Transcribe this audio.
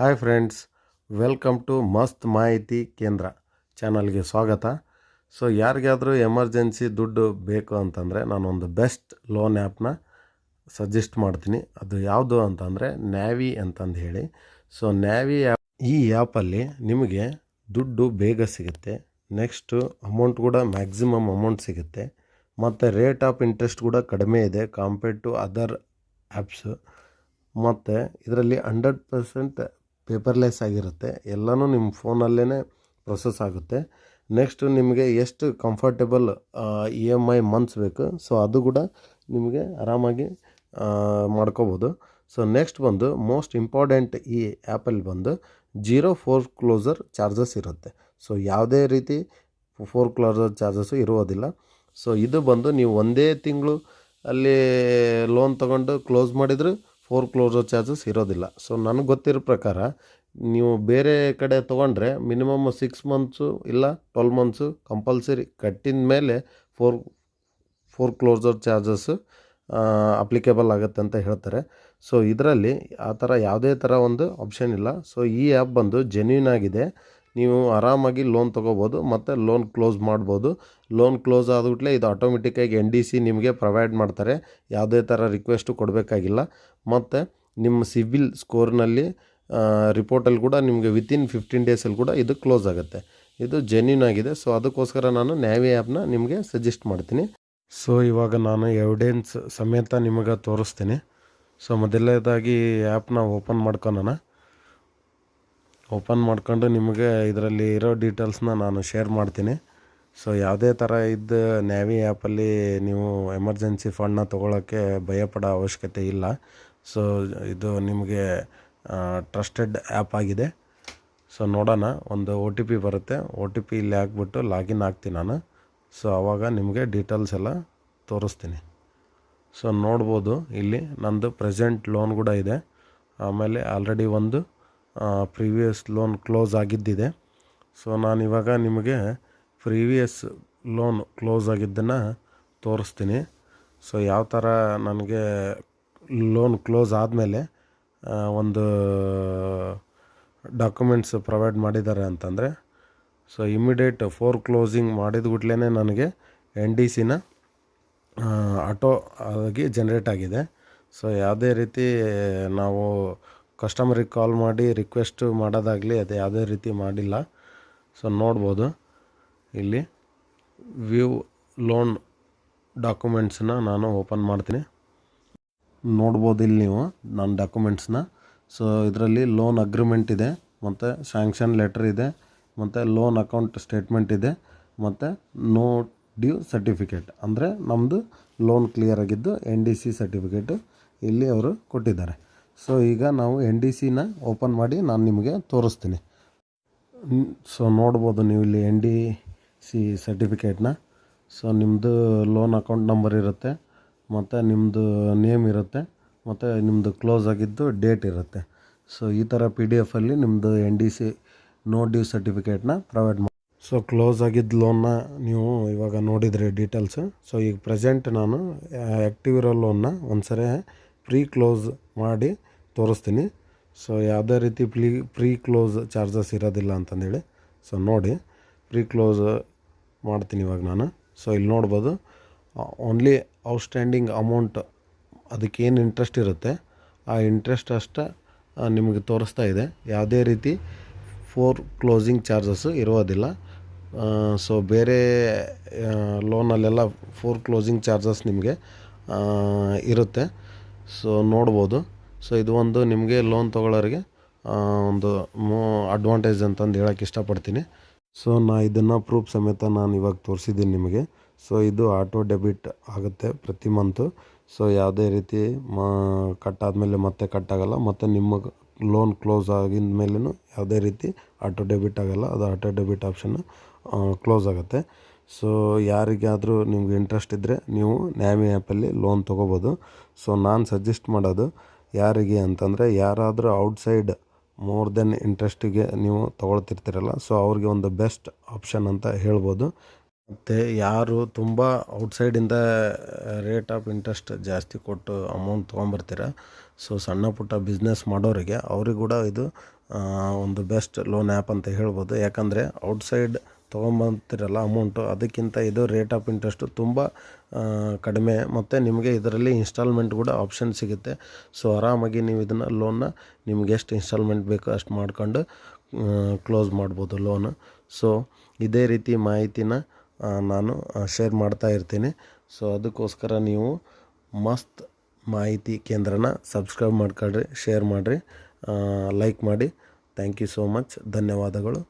Hi friends, welcome to ಮಸ್ತ್ ಮಾಹಿತಿ ಕೇಂದ್ರ ಚಾನಲ್ಗೆ ಸ್ವಾಗತ. ಸೊ, ಯಾರಿಗಾದರೂ ಎಮರ್ಜೆನ್ಸಿ ದುಡ್ಡು ಬೇಕು ಅಂತಂದರೆ ನಾನೊಂದು ಬೆಸ್ಟ್ ಲೋನ್ ಆ್ಯಪ್ನ ಸಜೆಸ್ಟ್ ಮಾಡ್ತೀನಿ. ಅದು ಯಾವುದು ಅಂತಂದರೆ ನ್ಯಾವಿ ಅಂತಂದು ಹೇಳಿ. ಸೊ, ನ್ಯಾವಿ ಆ್ಯಪ್, ಈ ಆ್ಯಪಲ್ಲಿ ನಿಮಗೆ ದುಡ್ಡು ಬೇಗ ಸಿಗುತ್ತೆ. ನೆಕ್ಸ್ಟು ಅಮೌಂಟ್ ಕೂಡ ಮ್ಯಾಕ್ಸಿಮಮ್ ಅಮೌಂಟ್ ಸಿಗುತ್ತೆ. ಮತ್ತು ರೇಟ್ ಆಫ್ ಇಂಟ್ರೆಸ್ಟ್ ಕೂಡ ಕಡಿಮೆ ಇದೆ ಕಂಪೇರ್ಡ್ ಟು ಅದರ್ ಆ್ಯಪ್ಸು. ಮತ್ತು ಇದರಲ್ಲಿ ಹಂಡ್ರೆಡ್ ಪರ್ಸೆಂಟ್ ಪೇಪರ್ಲೆಸ್ ಆಗಿರುತ್ತೆ. ಎಲ್ಲನೂ ನಿಮ್ಮ ಫೋನಲ್ಲೇ ಪ್ರೊಸೆಸ್ ಆಗುತ್ತೆ. ನೆಕ್ಸ್ಟು ನಿಮಗೆ ಎಷ್ಟು comfortable E M I months ಬೇಕು ಸೊ ಅದು ಕೂಡ ನಿಮಗೆ ಆರಾಮಾಗಿ ಮಾಡ್ಕೋಬೋದು. ಸೊ ನೆಕ್ಸ್ಟ್ ಬಂದು ಮೋಸ್ಟ್ ಇಂಪಾರ್ಟೆಂಟ್ ಈ ಆ್ಯಪಲ್ಲಿ ಬಂದು ಜೀರೋ ಫೋರ್ ಕ್ಲೋಸರ್ ಚಾರ್ಜಸ್ ಇರುತ್ತೆ. ಸೊ ಯಾವುದೇ ರೀತಿ ಫೋರ್ ಕ್ಲೋಸರ್ ಚಾರ್ಜಸ್ಸು ಇರುವುದಿಲ್ಲ ಸೊ ಇದು ಬಂದು ನೀವು ಒಂದೇ ತಿಂಗಳು ಅಲ್ಲಿ ಲೋನ್ ತೊಗೊಂಡು ಕ್ಲೋಸ್ ಮಾಡಿದ್ರೆ ಫೋರ್ ಕ್ಲೋಸರ್ ಚಾರ್ಜಸ್ ಇರೋದಿಲ್ಲ. ಸೊ ನನಗೆ ಗೊತ್ತಿರೋ ಪ್ರಕಾರ ನೀವು ಬೇರೆ ಕಡೆ ತೊಗೊಂಡ್ರೆ ಮಿನಿಮಮ್ ಸಿಕ್ಸ್ ಮಂತ್ಸು ಇಲ್ಲ ಟ್ವೆಲ್ ಮಂತ್ಸು ಕಂಪಲ್ಸರಿ ಕಟ್ಟಿದ ಮೇಲೆ fore foreclosure charges applicable ಆಗುತ್ತೆ ಅಂತ ಹೇಳ್ತಾರೆ. ಸೊ ಇದರಲ್ಲಿ ಆ ಥರ ಯಾವುದೇ ಥರ ಒಂದು ಆಪ್ಷನ್ ಇಲ್ಲ. ಸೊ ಈ ಆ್ಯಪ್ ಬಂದು ಜೆನ್ಯೂನ್ ಆಗಿದೆ. ನೀವು ಆರಾಮಾಗಿ ಲೋನ್ ತೊಗೋಬೋದು, ಮತ್ತು ಲೋನ್ ಕ್ಲೋಸ್ ಮಾಡ್ಬೋದು. ಲೋನ್ ಕ್ಲೋಸ್ ಆದ್ಬಿಟ್ಲೆ ಇದು ಆಟೋಮೆಟಿಕ್ಕಾಗಿ ಎನ್ ಡಿ ಸಿ ನಿಮಗೆ ಪ್ರೊವೈಡ್ ಮಾಡ್ತಾರೆ. ಯಾವುದೇ ಥರ ರಿಕ್ವೆಸ್ಟು ಕೊಡಬೇಕಾಗಿಲ್ಲ. ಮತ್ತು ನಿಮ್ಮ ಸಿವಿಲ್ ಸ್ಕೋರ್ನಲ್ಲಿ ರಿಪೋರ್ಟಲ್ಲಿ ಕೂಡ ನಿಮಗೆ ವಿತಿನ್ ಫಿಫ್ಟೀನ್ ಡೇಸಲ್ಲಿ ಕೂಡ ಇದು ಕ್ಲೋಸ್ ಆಗುತ್ತೆ. ಇದು ಜೆನ್ಯೂನ್ ಆಗಿದೆ. ಸೊ ಅದಕ್ಕೋಸ್ಕರ ನಾನು ನ್ಯಾವಿ ಆ್ಯಪ್ನ ನಿಮಗೆ ಸಜೆಸ್ಟ್ ಮಾಡ್ತೀನಿ. ಸೊ ಇವಾಗ ನಾನು ಎವಿಡೆನ್ಸ್ ಸಮೇತ ನಿಮಗೆ ತೋರಿಸ್ತೀನಿ. ಸೊ ಮೊದಲನೇದಾಗಿ ಆ್ಯಪ್ನ ಓಪನ್ ಮಾಡ್ಕೊಳೋಣ. ಓಪನ್ ಮಾಡ್ಕೊಂಡು ನಿಮಗೆ ಇದರಲ್ಲಿ ಇರೋ ಡೀಟೇಲ್ಸ್ನ ನಾನು ಶೇರ್ ಮಾಡ್ತೀನಿ. ಸೊ ಯಾವುದೇ ಥರ ಇದ್ದ ನ್ಯಾವಿ ಆ್ಯಪಲ್ಲಿ ನೀವು ಎಮರ್ಜೆನ್ಸಿ ಫಂಡ್ನ ತೊಗೊಳಕ್ಕೆ ಭಯಪಡೋ ಅವಶ್ಯಕತೆ ಇಲ್ಲ. ಸೊ ಇದು ನಿಮಗೆ ಟ್ರಸ್ಟೆಡ್ ಆ್ಯಪ್ ಆಗಿದೆ. ಸೊ ನೋಡೋಣ, ಒಂದು ಒ ಟಿ ಪಿ ಬರುತ್ತೆ. ಒ ಟಿ ಪಿ ಇಲ್ಲಿ ಹಾಕ್ಬಿಟ್ಟು ಲಾಗಿನ್ ಆಗ್ತೀನಿ ನಾನು. ಸೊ ಆವಾಗ ನಿಮಗೆ ಡೀಟೇಲ್ಸ್ ಎಲ್ಲ ತೋರಿಸ್ತೀನಿ. ಸೊ ನೋಡ್ಬೋದು ಇಲ್ಲಿ ನಂದು ಪ್ರೆಸೆಂಟ್ ಲೋನ್ ಕೂಡ ಇದೆ. ಆಮೇಲೆ ಆಲ್ರೆಡಿ ಒಂದು ಪ್ರೀವಿಯಸ್ ಲೋನ್ ಕ್ಲೋಸ್ ಆಗಿದ್ದಿದೆ. ಸೊ ನಾನು ಇವಾಗ ನಿಮಗೆ ಪ್ರೀವಿಯಸ್ ಲೋನ್ ಕ್ಲೋಸ್ ಆಗಿದ್ದನ್ನು ತೋರಿಸ್ತೀನಿ. ಸೊ ಯಾವ ಥರ ನನಗೆ ಲೋನ್ ಕ್ಲೋಸ್ ಆದಮೇಲೆ ಒಂದು ಡಾಕ್ಯುಮೆಂಟ್ಸ್ ಪ್ರೊವೈಡ್ ಮಾಡಿದ್ದಾರೆ ಅಂತಂದರೆ ಸೊ ಇಮಿಡಿಯೇಟ್ ಫೋರ್ ಕ್ಲೋಸಿಂಗ್ ಮಾಡಿದ ಕೂಡಲೇ ನನಗೆ ಎನ್ ಡಿ ಸಿನ ಆಟೋ ಆಗಿ ಜನ್ರೇಟ್ ಆಗಿದೆ. ಸೊ ಯಾವುದೇ ರೀತಿ ನಾವು ಕಸ್ಟಮರಿಗೆ ಕಾಲ್ ಮಾಡಿ ರಿಕ್ವೆಸ್ಟ್ ಮಾಡೋದಾಗಲಿ ಅದು ಯಾವುದೇ ರೀತಿ ಮಾಡಿಲ್ಲ. ಸೊ ನೋಡ್ಬೋದು. ಇಲ್ಲಿ ವ್ಯೂ ಲೋನ್ ಡಾಕ್ಯುಮೆಂಟ್ಸನ್ನ ನಾನು ಓಪನ್ ಮಾಡ್ತೀನಿ. ನೋಡ್ಬೋದು ಇಲ್ಲಿ ನೀವು ನನ್ನ ಡಾಕ್ಯುಮೆಂಟ್ಸ್ನ. ಸೊ ಇದರಲ್ಲಿ ಲೋನ್ ಅಗ್ರಿಮೆಂಟ್ ಇದೆ, ಮತ್ತು ಸ್ಯಾಂಕ್ಷನ್ ಲೆಟರ್ ಇದೆ, ಮತ್ತು ಲೋನ್ ಅಕೌಂಟ್ ಸ್ಟೇಟ್ಮೆಂಟ್ ಇದೆ, ಮತ್ತು ನೋ ಡ್ಯೂ ಸರ್ಟಿಫಿಕೇಟ್. ಅಂದರೆ ನಮ್ಮದು ಲೋನ್ ಕ್ಲಿಯರ್ ಆಗಿದ್ದು ಎನ್ ಡಿ ಸಿ ಸರ್ಟಿಫಿಕೇಟು ಇಲ್ಲಿ ಅವರು ಕೊಟ್ಟಿದ್ದಾರೆ. ಸೊ ಈಗ ನಾವು ಎನ್ ಡಿ ಸಿನ ಓಪನ್ ಮಾಡಿ ನಾನು ನಿಮಗೆ ತೋರಿಸ್ತೀನಿ. ಸೊ ನೋಡ್ಬೋದು ನೀವು ಇಲ್ಲಿ ಎನ್ ಡಿ ಸಿ ಸರ್ಟಿಫಿಕೇಟ್ನ ಸೊ ನಿಮ್ಮದು ಲೋನ್ ಅಕೌಂಟ್ ನಂಬರ್ ಇರುತ್ತೆ, ಮತ್ತು ನಿಮ್ಮದು ನೇಮ್ ಇರುತ್ತೆ, ಮತ್ತು ನಿಮ್ಮದು ಕ್ಲೋಸ್ ಆಗಿದ್ದು ಡೇಟ್ ಇರುತ್ತೆ. ಸೊ ಈ ಥರ ಪಿ ಡಿ ಎಫಲ್ಲಿ ನಿಮ್ಮದು N D C no due ಸರ್ಟಿಫಿಕೇಟ್ನ provide ಮಾಡಿ ಸೊ ಕ್ಲೋಸ್ ಆಗಿದ್ದ ಲೋನ್ನ ನೀವು ಇವಾಗ ನೋಡಿದರೆ ಡೀಟೇಲ್ಸು ಸೊ ಈಗ ಪ್ರೆಸೆಂಟ್ ನಾನು ಆ್ಯಕ್ಟಿವ್ ಇರೋ ಲೋನ್ನ ಒಂದು ಸರಿ ಪ್ರೀ ಕ್ಲೋಸ್ ಮಾಡಿ ತೋರಿಸ್ತೀನಿ. ಸೊ ಯಾವುದೇ ರೀತಿ ಪ್ಲೀ ಪ್ರೀ ಕ್ಲೋಸ್ ಚಾರ್ಜಸ್ ಇರೋದಿಲ್ಲ ಅಂತಂದೇಳಿ. ಸೊ ನೋಡಿ ಪ್ರೀ ಕ್ಲೋಸ್ ಮಾಡ್ತೀನಿ ಇವಾಗ ನಾನು. ಸೊ ಇಲ್ಲಿ ನೋಡ್ಬೋದು ಓನ್ಲಿ ಔಟ್ಸ್ಟ್ಯಾಂಡಿಂಗ್ ಅಮೌಂಟ್ ಅದಕ್ಕೇನು ಇಂಟ್ರೆಸ್ಟ್ ಇರುತ್ತೆ. ಆ ಇಂಟ್ರೆಸ್ಟ್ ಅಷ್ಟೇ ನಿಮಗೆ ತೋರಿಸ್ತಾ ಇದೆ. ಯಾವುದೇ ರೀತಿ ಫೋರ್ ಕ್ಲೋಸಿಂಗ್ ಚಾರ್ಜಸ್ಸು ಇರೋದಿಲ್ಲ. ಸೊ ಬೇರೆ ಲೋನಲ್ಲೆಲ್ಲ ಫೋರ್ ಕ್ಲೋಸಿಂಗ್ ಚಾರ್ಜಸ್ ನಿಮಗೆ ಇರುತ್ತೆ. ಸೊ ನೋಡ್ಬೋದು. ಸೊ ಇದು ಒಂದು ನಿಮಗೆ ಲೋನ್ ತೊಗೊಳ್ಳೋರಿಗೆ ಒಂದು ಅಡ್ವಾಂಟೇಜ್ ಅಂತಂದು ಹೇಳೋಕ್ಕೆ ಇಷ್ಟಪಡ್ತೀನಿ. ಸೊ ನಾ ಇದನ್ನು ಪ್ರೂಫ್ ಸಮೇತ ನಾನು ಇವಾಗ ತೋರಿಸಿದ್ದೀನಿ ನಿಮಗೆ. ಸೊ ಇದು ಆಟೋ ಡೆಬಿಟ್ ಆಗುತ್ತೆ ಪ್ರತಿ ಮಂತು ಸೊ ಯಾವುದೇ ರೀತಿ, ಮಾ, ಕಟ್ಟಾದಮೇಲೆ ಮತ್ತೆ ಕಟ್ಟಾಗಲ್ಲ, ಮತ್ತು ನಿಮ್ಮ ಲೋನ್ ಕ್ಲೋಸ್ ಆಗಿದ ಮೇಲೂ ಯಾವುದೇ ರೀತಿ ಆಟೋ ಡೆಬಿಟ್ ಆಗೋಲ್ಲ. ಅದು ಆಟೋ ಡೆಬಿಟ್ ಆಪ್ಷನ್ನು ಕ್ಲೋಸ್ ಆಗುತ್ತೆ. ಸೊ ಯಾರಿಗಾದರೂ ನಿಮ್ಗೆ ಇಂಟ್ರೆಸ್ಟ್ ಇದ್ದರೆ ನೀವು ನ್ಯಾಮಿ ಆ್ಯಪಲ್ಲಿ ಲೋನ್ ತೊಗೋಬೋದು. ಸೊ ನಾನು ಸಜೆಸ್ಟ್ ಮಾಡೋದು ಯಾರಿಗೆ ಅಂತಂದರೆ ಯಾರಾದರೂ ಔಟ್ಸೈಡ್ ಮೋರ್ ದೆನ್ ಇಂಟ್ರೆಸ್ಟಿಗೆ ನೀವು ತೊಗೊಳ್ತಿರ್ತೀರಲ್ಲ ಸೊ ಅವ್ರಿಗೆ ಒಂದು ಬೆಸ್ಟ್ ಆಪ್ಷನ್ ಅಂತ ಹೇಳ್ಬೋದು. ಮತ್ತು ಯಾರು ತುಂಬ ಔಟ್ಸೈಡಿಂದ ರೇಟ್ ಆಫ್ ಇಂಟ್ರೆಸ್ಟ್ ಜಾಸ್ತಿ ಕೊಟ್ಟು ಅಮೌಂಟ್ ತೊಗೊಂಬರ್ತೀರ ಸೊ ಸಣ್ಣ ಪುಟ್ಟ ಬಿಸ್ನೆಸ್ ಮಾಡೋರಿಗೆ ಅವ್ರಿಗೆ ಕೂಡ ಇದು ಒಂದು ಬೆಸ್ಟ್ ಲೋನ್ ಆ್ಯಪ್ ಅಂತ ಹೇಳ್ಬೋದು. ಯಾಕಂದರೆ ಔಟ್ಸೈಡ್ ತೊಗೊಂಬರ್ತೀರಲ್ಲ ಅಮೌಂಟು ಅದಕ್ಕಿಂತ ಇದು ರೇಟ್ ಆಫ್ ಇಂಟ್ರೆಸ್ಟು ತುಂಬ ಕಡಿಮೆ. ಮತ್ತು ನಿಮಗೆ ಇದರಲ್ಲಿ ಇನ್ಸ್ಟಾಲ್ಮೆಂಟ್ ಕೂಡ ಆಪ್ಷನ್ ಸಿಗುತ್ತೆ. ಸೊ ಆರಾಮಾಗಿ ನೀವು ಇದನ್ನು ಲೋನ್ನ ನಿಮ್ಗೆ ಎಷ್ಟು ಇನ್ಸ್ಟಾಲ್ಮೆಂಟ್ ಬೇಕೋ ಅಷ್ಟು ಮಾಡ್ಕೊಂಡು ಕ್ಲೋಸ್ ಮಾಡ್ಬೋದು ಲೋನ್ ಸೊ ಇದೇ ರೀತಿ ಮಾಹಿತಿನ ನಾನು ಶೇರ್ ಮಾಡ್ತಾ ಇರ್ತೀನಿ. ಸೊ ಅದಕ್ಕೋಸ್ಕರ ನೀವು ಮಸ್ತ್ ಮಾಹಿತಿ ಕೇಂದ್ರನ ಸಬ್ಸ್ಕ್ರೈಬ್ ಮಾಡ್ಕೊಳ್ರಿ ಶೇರ್ ಮಾಡಿರಿ ಲೈಕ್ ಮಾಡಿ. ಥ್ಯಾಂಕ್ ಯು ಸೋ ಮಚ್ ಧನ್ಯವಾದಗಳು.